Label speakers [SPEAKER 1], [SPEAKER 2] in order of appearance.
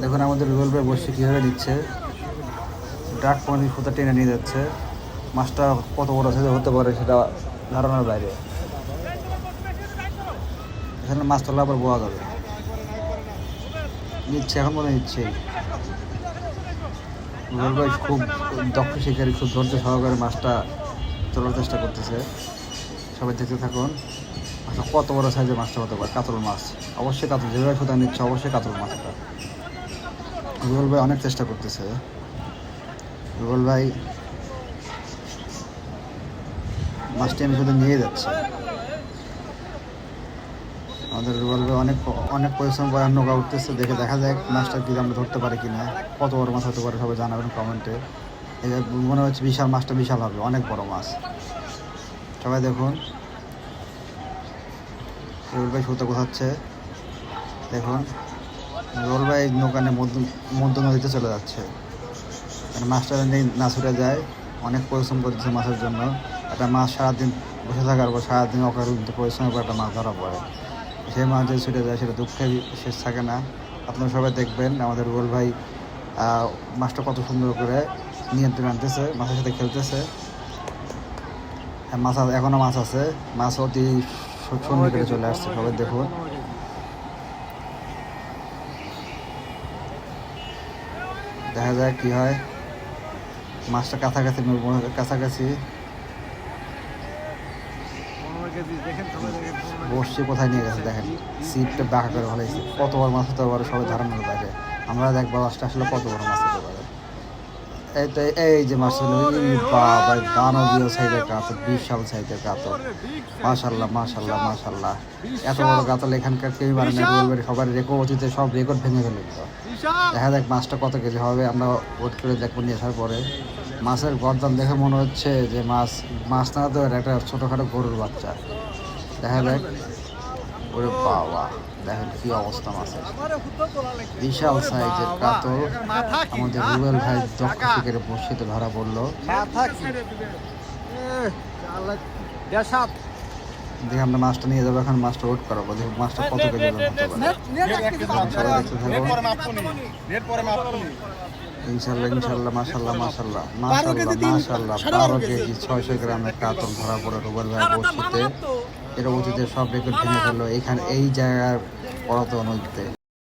[SPEAKER 1] দেখুন, আমাদের রুবেল ভাই বসে কীভাবে নিচ্ছে? ডাক পানি সুতা টেনে নিয়ে যাচ্ছে। মাছটা কত বড় সাইজে হতে পারে সেটা ধারণার বাইরে। এখানে মাছ তোলা আবার বোয়া যাবে। নিচ্ছে, এখন মনে নিচ্ছে। রুবেল ভাই খুব দক্ষ শিকারী, খুব ধৈর্য সহকারে মাছটা তোলার চেষ্টা করতেছে। সবাই দেখতে থাকুন। মাছটা কত বড় সাইজের মাছটা হতে পারে? কাতল মাছ। অবশ্যই কাতল যেভাবে সুতা নিচ্ছে, অবশ্যই কাতল মাছটা। রুবেল ভাই অনেক চেষ্টা করতেছে। রুবেল ভাই মাছটি আমি শুধু নিয়ে যাচ্ছে। আমাদের রুবেল ভাই অনেক অনেক পরিশ্রম করে নৌকা উঠতেছে। দেখে দেখা যায় মাছটা কি আমরা ধরতে পারি কিনা। কত বড় মাছ হতে পারে সবাই জানাবেন কমেন্টে। মনে হচ্ছে বিশাল মাছটা বিশাল হবে, অনেক বড় মাছ। সবাই দেখুন। রুবেল ভাই সুতো কোথাচ্ছে? দেখুন রোল ভাই নৌকানে মধ্য নদীতে চলে যাচ্ছে। মাছটা না ছুটে যায় অনেক পরিশ্রম করতেছে মাছের জন্য। একটা মাছ সারাদিন বসে থাকার পর সারাদিন অকারণিত পরিশ্রমের পর একটা মাছ ধরা পড়ে। সেই মাছ যদি ছুটে যায় সেটা দুঃখে শেষ থাকে না। আপনারা সবাই দেখবেন আমাদের রোল ভাই মাছটা কত সুন্দর করে নিয়ন্ত্রণ আনতেছে মাছের সাথে খেলতেছে। হ্যাঁ, মাছ এখনও মাছ আছে। মাছ অতি সন্নিকটে চলে আসছে, সবাই দেখুন। দেখা যায় কি হয়। মাছটা কাছাকাছি কাছাকাছি। বসছি, কোথায় নিয়ে গেছে, দেখেন। সিটটা বাঁকা করে ফেলাইছে কত বড় মাছ হতে পারে, সবাই ধারণা থাকে। আমরা দেখব আসলে কত বড় মাছ হতে এই যে হলো বাবা দানবীয় সাইজের কাতল বিশাল সাইজের কাতল মাশাল্লাহ মাশাল্লাহ মাশাল্লাহ এত বড় কাতল এখানকার কেউ মানে না সবার রেকর্ড অতীতে সব রেকর্ড ভেঙে ফেলে দেখা যাক মাছটা কত কেজি হবে, আমরা ওট করে দেখব নিয়ে আসার পরে। মাছের গরদাম দেখে মনে হচ্ছে যে মাছ মাছ না তো একটা ছোটোখাটো গরুর বাচ্চা। দেখা যাক। ওরে বাবা দেখেন কি অবস্থা মাছের। বিশাল সাইজের কাতল। আমাদের রুবেল ভাই দক্ষ শিকারে বসিতে ধরা পড়ল। দেখে আমরা মাছটা নিয়ে যাব এখন মাছটা ওট করাবো। দেখো মাছটা কত কেজি ইনশাল্লাহ ইনশাল্লাহ মাশাল্লাহ মাশাল্লাহ। মাশাল্লাহ মাশাল্লাহ বারো কেজি। ছয়শো গ্রামের কাতল ধরা পড়ে রুবেল ভাই বসিতে। এর অতীতে সব রেকর্ড ভেঙে ফেলল এখানে এই জায়গার পড়াতো নদীতে